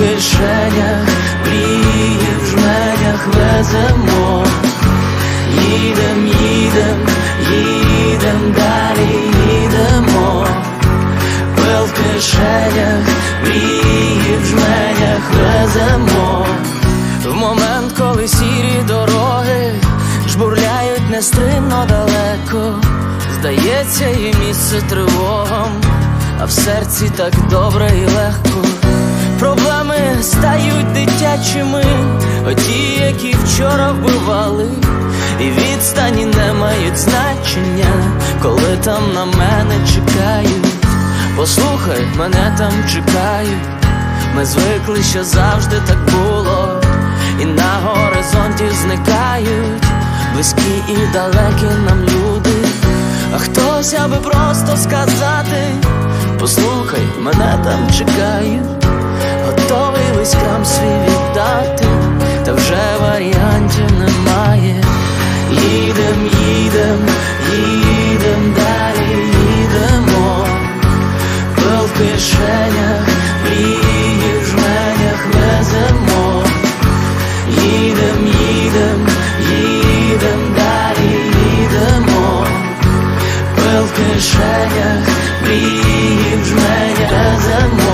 кишенях, мрії в жменях веземо, їдем, їдем, їдем, далі їдемо, пил в кишенях, мрії в жменях веземо, в момент, коли сірі дороги жбурляють нестримно далеко, здається, і місце тривогам, а в серці так добре і легко. Проблеми стають дитячими, оті, які вчора вбивали, і відстані не мають значення, коли там на мене чекають. Послухай, мене там чекають. Ми звикли, що завжди так було, і на горизонті зникають близькі і далекі нам люди. А хтось аби просто сказати, послухай, мене там чекають. кишенях, мрії в жменях веземо, їдем, їдем, їдем, далі їдемо, пил в кишенях, мрії в жменях веземо.